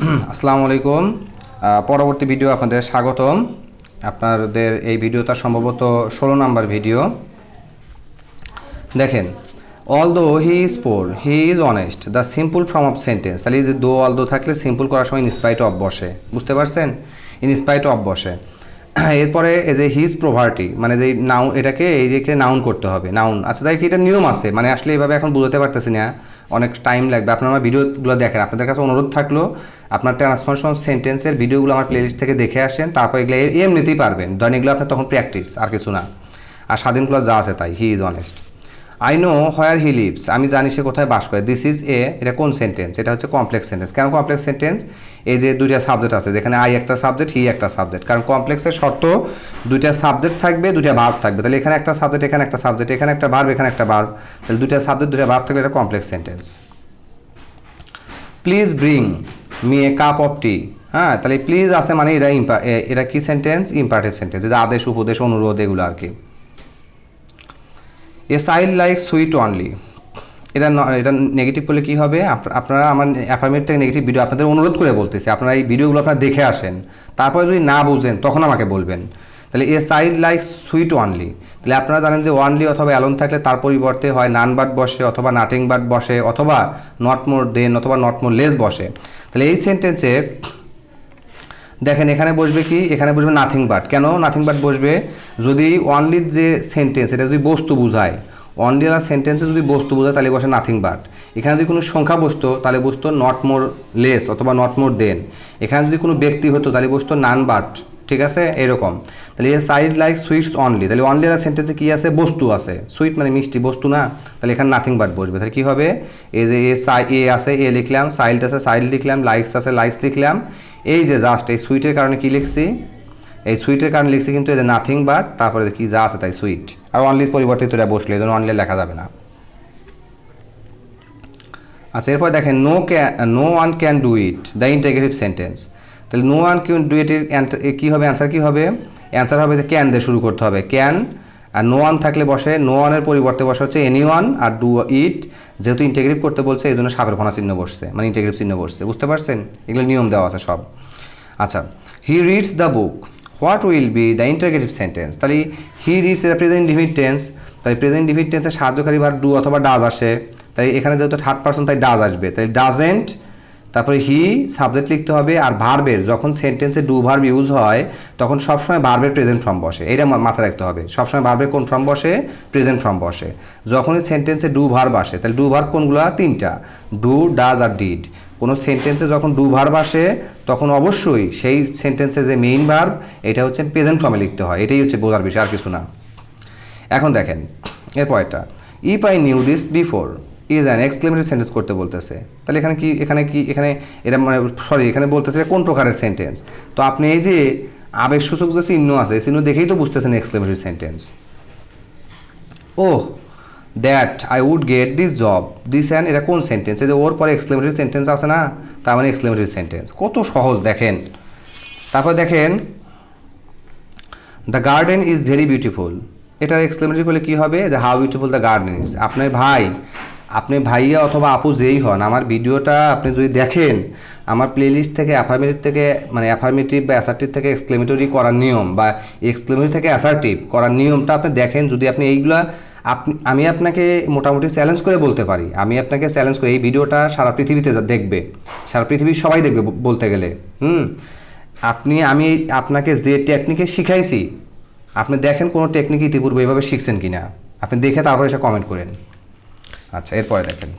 আসসালামু আলাইকুম। পরবর্তী ভিডিও আপনাদের স্বাগতম। আপনাদের এই ভিডিওটা সম্ভবত ষোলো নাম্বার ভিডিও। দেখেন all though he is poor he is honest the simple form of sentence তাহলে যে দো অল দো থাকলে সিম্পল করার সময় ইনস্পাইট অফ বসে। বুঝতে পারছেন? ইনস্পাইট অফ বসে। এরপরে এই যে হিজ প্রভার্টি মানে যে নাউন এটাকে এই যে নাউন করতে হবে। নাউন আচ্ছা তাই কি এটা নিয়ম আছে মানে আসলে এইভাবে এখন বুঝতে পারতেছি না। অনেক টাইম লাগবে। আপনারা আমার ভিডিওগুলো দেখেন। আপনাদের কাছে অনুরোধ থাকল, আপনার ট্রান্সফরমেশন সেন্টেন্সের ভিডিওগুলো আমার প্লেলিস্ট থেকে দেখে আসেন, তারপর এগুলো এমনিতেই পারবেন। দৈনিকগুলো আপনার তখন প্র্যাকটিস আর কিছু না। আর স্বাধীনগুলো যা আছে তাই he is honest I know where he lives আমি জানি সে কোথায় বাস করে। দিস ইজ এ এটা কোন সেন্টেন্স এটা হচ্ছে কমপ্লেক্স সেন্টেন্স কেন কমপ্লেক্স সেন্টেন্স এই যে দুইটা সাবজেক্ট আছে, যেখানে আই একটা সাবজেক্ট হি একটা সাবজেক্ট কারণ কমপ্লেক্সের শর্ত, দুইটা সাবজেক্ট থাকবে, দুইটা ভার্ব থাকবে। তাহলে এখানে একটা সাবজেক্ট এখানে একটা সাবজেক্ট এখানে একটা ভার্ব এখানে একটা ভার্ব তাহলে দুইটা সাবজেক্ট দুইটা ভার্ব থাকলে এটা complex sentence please bring me a cup of tea হ্যাঁ তাহলে প্লিজ আছে মানে এটা ইম্পা- এটা কি সেন্টেন্স ইম্পারেটিভ সেন্টেন্স যেটা আদেশ, উপদেশ, অনুরোধ, এগুলো আর কি। A side like sweet only এটা এটা নেগেটিভ করলে কী হবে? আপ- আপনারা আমার অ্যাপার্টমেন্ট থেকে নেগেটিভ ভিডিও আপনাদের অনুরোধ করে বলতেছি। আপনারা এই ভিডিওগুলো আপনারা দেখে আসেন। তারপরে যদি না বুঝেন, তখন আমাকে বলবেন। তাহলে a side like sweet only তাহলে আপনারা জানেন যে ওয়ানলি অথবা অ্যালন থাকলে তার পরিবর্তে হয় নান বাট বসে, অথবা নাটিং বাট বসে, অথবা নট মোর দেন অথবা নট মোর লেস বসে। তাহলে এই সেন্টেন্সে দেখেন, এখানে বসবে কি? এখানে বসবে নাথিং বাট কেন নাথিং বাট বসবে? যদি অনলির যে সেন্টেন্স এটা যদি বস্তু বোঝায় অনলি আর সেন্টেন্সে যদি বস্তু বোঝায়, তাহলে বসে নাথিং বাট এখানে যদি কোনো সংখ্যা বসতো, তাহলে বসতো নট মোর লেস অথবা নট মোর দেন এখানে যদি কোনো ব্যক্তি হতো, তাহলে বসতো নান বাট ঠিক আছে? এরকম। তাহলে a side like sweets only তাহলে অনলি আর সেন্টেন্সে কী আছে? বস্তু আছে। সুইট মানে মিষ্টি, বস্তু না? তাহলে এখানে নাথিং বাট বসবে। তাহলে কী হবে? এ যে এ সাই এ আছে, এ লিখলাম সাইল্ড আছে সাইল্ড লিখলাম লাইকস আছে লাইকস লিখলাম। এই যে জাস্ট এই সুইটের কারণে কি লিখছি? এই সুইটের কারণে লিখছি কিন্তু যে নাথিং বাট তারপরে কি যা আছে তাই সুইট আর অনলির পরিবর্তে এটা বসলে, এই জন্য অনলি লেখা যাবে না। আচ্ছা এরপর দেখেন no can no one can do it the interrogative sentence তাহলে no one can do it কী হবে? অ্যান্সার কী হবে? অ্যান্সার হবে যে ক্যান দিয়ে শুরু করতে হবে। ক্যান আর নো ওয়ান থাকলে বসে নো ওয়ানের পরিবর্তে বসে হচ্ছে এনি ওয়ান আর ডু ইট যেহেতু ইন্টাগ্রেট করতে বলছে, এই জন্য সাপের ফোনা চিহ্ন বসছে মানে ইন্টাগ্রেটিভ চিহ্ন বসছে, বুঝতে পারছেন? এগুলো নিয়ম দেওয়া আছে সব। আচ্ছা he reads the book what will be the interrogative sentence তাহলে হি রিডস এটা প্রেজেন্ট ডিভিড টেন্স তাই প্রেজেন্ট ডিভিড টেন্সের সাহায্যকারী ভার ডু অথবা ডাজ আসে, তাই এখানে যেহেতু থার্ড পার্সন তাই ডাজ আসবে তাই ডাজেন্ট তারপরে হি সাবজেক্ট লিখতে হবে আর ভার্বের যখন সেন্টেন্সে ডু ভার্ব ইউজ হয়, তখন সবসময় ভার্বের প্রেজেন্ট ফর্ম বসে। এটা মাথায় রাখতে হবে। সবসময় ভার্বের কোন ফর্ম বসে? প্রেজেন্ট ফর্ম বসে। যখনই সেন্টেন্সে ডু ভার্ব আসে, তাহলে ডু ভার্ব কোনগুলো? তিনটা। ডু ডাজ আর ডিড কোনো সেন্টেন্সে যখন ডু ভার্ব আসে, তখন অবশ্যই সেই সেন্টেন্সে যে মেইন ভার্ব এটা হচ্ছে প্রেজেন্ট ফর্মে লিখতে হয়। এটাই হচ্ছে বোঝার বিষয়, আর কিছু না। এখন দেখেন এরপর এটা if I knew this before is an exclamative sentence করতে বলতেছে। তাহলে এখানে কি এখানে কি, এখানে এটা মানে সরি এখানে বলতেছে কোন প্রকারের সেন্টেন্স তো আপনি এই যে আবেগসূচক যে চিহ্ন আছে চিহ্ন দেখেই তো বুঝতেছেন exclamative sentence O that I would get this job this and এটা কোন সেন্টেন্স এই যে ওর পরে এক্সক্লেমেটিভ সেন্টেন্স আছে না, তার মানে এক্সক্লেমেটিভ সেন্টেন্স কত সহজ, দেখেন। তারপর দেখেন the garden is very beautiful এটার এক্সক্লেমেটিভ করলে কী হবে? যে how beautiful the garden is আপনার ভাই আপনি ভাইয়া অথবা আপু যেই হন, আমার ভিডিওটা আপনি যদি দেখেন, আমার প্লেলিস্ট থেকে অ্যাফার্মেটিভ থেকে মানে অ্যাফার্মেটিভ বা অ্যাসার্টিভ থেকে এক্সক্লেমেটরি করার নিয়ম বা এক্সক্লেমেটরি থেকে অ্যাসার্টিভ করার নিয়মটা আপনি দেখেন, যদি আপনি এইগুলা আপনি আমি আপনাকে মোটামুটি চ্যালেঞ্জ করে বলতে পারি। আমি আপনাকে চ্যালেঞ্জ করে, এই ভিডিওটা সারা পৃথিবীতে দেখবে, সারা পৃথিবীর সবাই দেখবে বলতে গেলে। হুম? আপনি, আমি আপনাকে যে টেকনিকে শিখাইছি, আপনি দেখেন কোনো টেকনিক ইতিপূর্বে এভাবে শিখছেন কি না আপনি দেখে তারপরে এসে কমেন্ট করেন। আচ্ছা এরপরে দেখেন।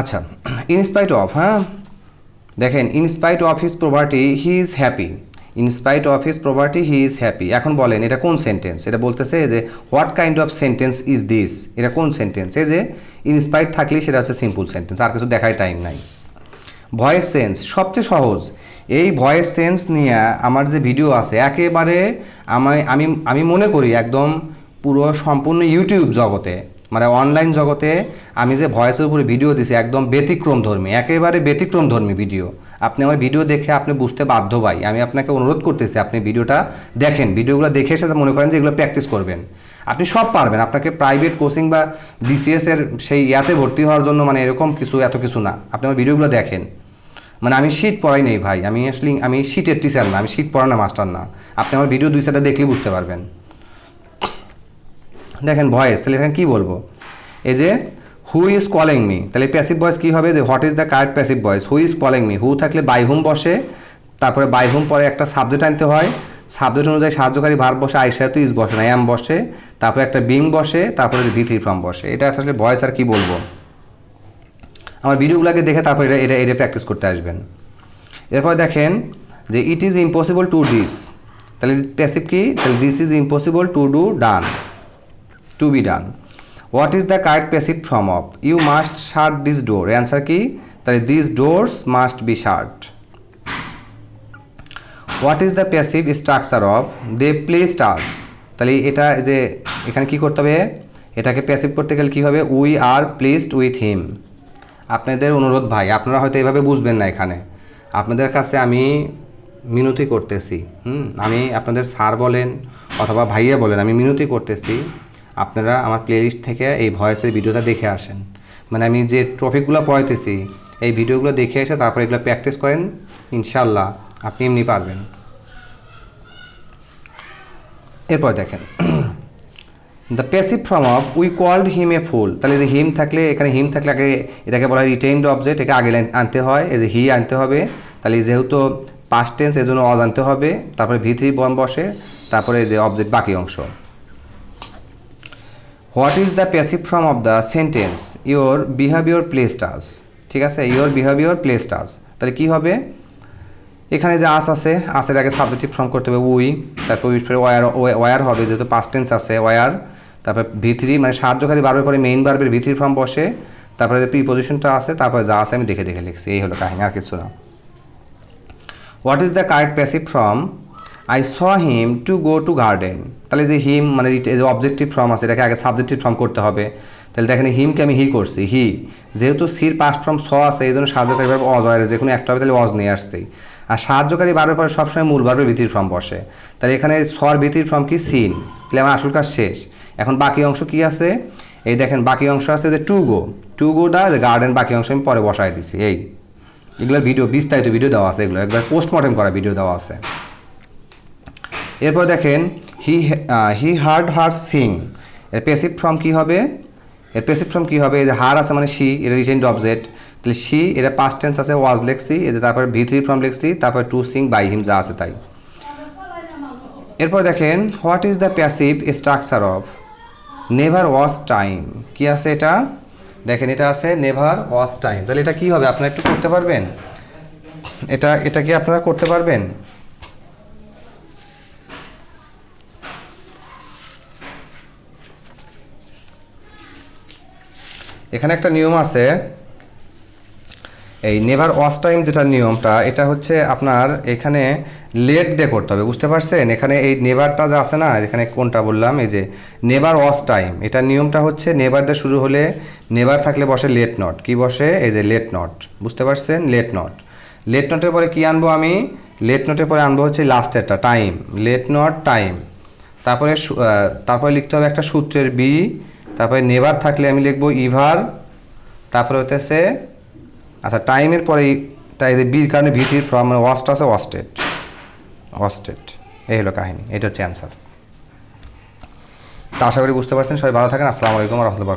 আচ্ছা ইনস্পাইট অফ হ্যাঁ? দেখেন in spite of his property he is happy in spite of his property he is happy এখন বলেন, এটা কোন সেন্টেন্স এটা বলতেছে যে what kind of sentence is this এটা কোন সেন্টেন্স এই যে ইনস্পাইট থাকলেই সেটা হচ্ছে সিম্পল সেন্টেন্স আর কিছু দেখার টাইম নাই। ভয়েস সেন্স, সবচেয়ে সহজ। এই ভয়েস সেন্স নিয়ে আমার যে ভিডিও আছে, একেবারে আমায় আমি আমি মনে করি একদম পুরো সম্পূর্ণ ইউটিউব জগতে মানে অনলাইন জগতে আমি যে ভয়েসের উপরে ভিডিও দিছি একদম ব্যতিক্রম ধর্মী, একেবারে ব্যতিক্রম ধর্মী ভিডিও। আপনি আমার ভিডিও দেখে আপনি বুঝতে বাধ্য ভাই। আমি আপনাকে অনুরোধ করতেছি আপনি ভিডিওটা দেখেন, ভিডিওগুলো দেখে এসে মনে করেন যে এগুলো প্র্যাকটিস করবেন। আপনি সব পারবেন, আপনাকে প্রাইভেট কোচিং বা বিসিএস এর সেই ইয়াতে ভর্তি হওয়ার জন্য মানে এরকম কিছু, এত কিছু না। আপনি আমার ভিডিওগুলো দেখেন। মানে আমি শীত পড়াই নেই ভাই, আমি আসলে আমি শীতের টিচার না, আমি শীত পড়ানো মাস্টার না। আপনি আমার ভিডিও দুই সাইডে দেখলে বুঝতে পারবেন। দেখেন ভয়েস তাহলে এখানে কী বলব? এই যে হু ইজ কলিং মি তাহলে প্যাসিভ ভয়েস কী হবে? যে what is the correct passive voice who is calling me who থাকলে বাই হুম বসে? তারপরে বাই হুম পরে একটা সাবজেক্ট আনতে হয়। সাবজেক্ট অনুযায়ী সাহায্যকারী ভার বসে আইসা তো ইজ বসে না এম বসে। তারপরে একটা বিং বসে, তারপরে ভিথি ফর্ম বসে। এটা আসলে ভয়েস আর কি বলব? আমার ভিডিওগুলোকে দেখে তারপর এটা এটা এটা প্র্যাকটিস করতে আসবেন। এরপর দেখেন যে it is impossible to this তাহলে প্যাসিভ কি? তাহলে this is impossible to do done to be done what is the correct passive form of you must shut this door answer কি? তাহলে this doors must be shut what is the passive structure of they play stars তাহলে এটা যে এখানে কি করতে হবে? এটাকে প্যাসিভ করতে গেলে কী হবে? We are placed with him আপনাদের অনুরোধ ভাই, আপনারা হয়তো এভাবে বুঝবেন না এখানে। আপনাদের কাছে আমি মিনতি করতেছি, হুম? আমি আপনাদের স্যার বলেন অথবা ভাইয়া বলেন, আমি মিনতি করতেছি, আপনারা আমার প্লেলিস্ট থেকে এই ভয়েসের ভিডিওটা দেখে আসেন। মানে আমি যে টপিকগুলো পড়াইতেছি, এই ভিডিওগুলো দেখে এসে তারপর এগুলো প্র্যাকটিস করেন ইনশাল্লাহ আপনি এমনি পারবেন। এরপর দেখেন the passive form of we called him a fool তাহলে যে হিম থাকলে, এখানে হিম থাকলে আগে এটাকে বলা হয় রিটেইনড অবজেক্ট একে আগে আনতে হয়, এই যে হি আনতে হবে। তাহলে যেহেতু পাস্ট টেন্স এর জন্য অজ আনতে হবে। তারপরে ভি থ্রি বন বসে, তারপরে যে অবজেক্ট বাকি অংশ। What is the passive form of the sentence your behaviour pleased স্টাস ঠিক আছে? ইওর বিহেভিওর প্লে স্টাস তাহলে কী হবে? এখানে যে আস আছে আসের আগে সাবজেক্টিভ ফর্ম করতে হবে উই তারপর উইট পরে ওয়ার ওয়ার হবে, যেহেতু পাস্ট টেন্স আছে ওয়ার তারপর ভি থ্রি মানে সাহায্যকারী বারবার পরে মেইন বারবের ভি থ্রি ফর্ম বসে, তারপরে যে প্রিপোজিশনটা আছে, তারপরে যা আছে আমি দেখে দেখে লিখছি, এই হলো কাহিনী, আর কিছু না। What is the correct passive form I saw him to go to garden তাহলে যে হিম মানে যে অবজেক্টিভ ফর্ম আছে, এটাকে আগে সাবজেক্টিভ ফর্ম করতে হবে। তাহলে দেখেন হিমকে আমি হি করছি হি যেহেতু সির পাস্ট ফর্ম স আছে, এই জন্য সাহায্যকারী ভাবে অজ হয় যে কোনো একটা হবে, তাহলে অজ নিয়ে আসছি আর সাহায্যকারী বারবার পরে সবসময় মূল ভাবে ভিত্তির ফর্ম বসে। তাহলে এখানে সর ভিত্তির ফর্ম কি? সিন তাহলে আমার আসল কাজ শেষ। এখন বাকি অংশ কি আছে? এই দেখেন, বাকি অংশ আছে যে টু গো টু গোটা গার্ডেন বাকি অংশ আমি পরে বসাই দিছি। এই, এগুলোর ভিডিও বিস্তারিত ভিডিও দেওয়া আছে এগুলো। একবার পোস্টমর্টেম করা ভিডিও দেওয়া আছে। এরপর দেখেন হি হি হার্ড হার সিং এর পেসিভ ফর্ম কী হবে? এর পেসিভ ফর্ম কী হবে? এই যে হার আছে মানে সি এটা রিটেন্ড অবজেক্ট তাহলে শি এটা পাস্ট টেন্স আছে ওয়াজ লেখছি। এতে তারপরে ভি থ্রি ফর্ম লিখছি, তারপর টু সিং বাই হিম যা আছে তাই। এরপর দেখেন what is the passive structure of never waste time কি আছে এটা? দেখেন, এটা আছে নেভার ওয়াস টাইম তাহলে এটা কি হবে? আপনারা একটু করতে পারবেন? এটা এটা কি আপনারা করতে পারবেন? এখানে একটা নিয়ম আছে। এই নেভার ওয়াশ টাইম যেটা নিয়মটা, এটা হচ্ছে আপনার এখানে লেট দিয়ে করতে হবে, বুঝতে পারছেন? এখানে এই নেভারটা যা আছে না, এখানে কোনটা বললাম, এই যে নেভার ওয়াশ টাইম এটা নিয়মটা হচ্ছে নেভার দিয়ে শুরু হলে নেভার থাকলে বসে লেট নট কি বসে? এই যে লেট নট বুঝতে পারছেন? লেট নট লেট নটের পরে কি আনব আমি? লেট নটের পরে আনব হচ্ছে লাস্টেরটা টাইম লেট নট টাইম তারপরে তারপরে লিখতে হবে একটা সূত্রের বি তারপরে নেভার থাকলে আমি লিখব ইভার তারপরে হতেছে আচ্ছা টাইমের পরেই তাই যে বির কারণে ভিটির ফ্রম ওয়াস্ট আছে ওয়াস্টেড ওয়াস্টেড এই হলো কাহিনী, এটা হচ্ছে অ্যান্সার তা আশা করি বুঝতে পারছেন, সবাই ভালো থাকেন, আসসালামু আলাইকুম রহমতুল্লাহ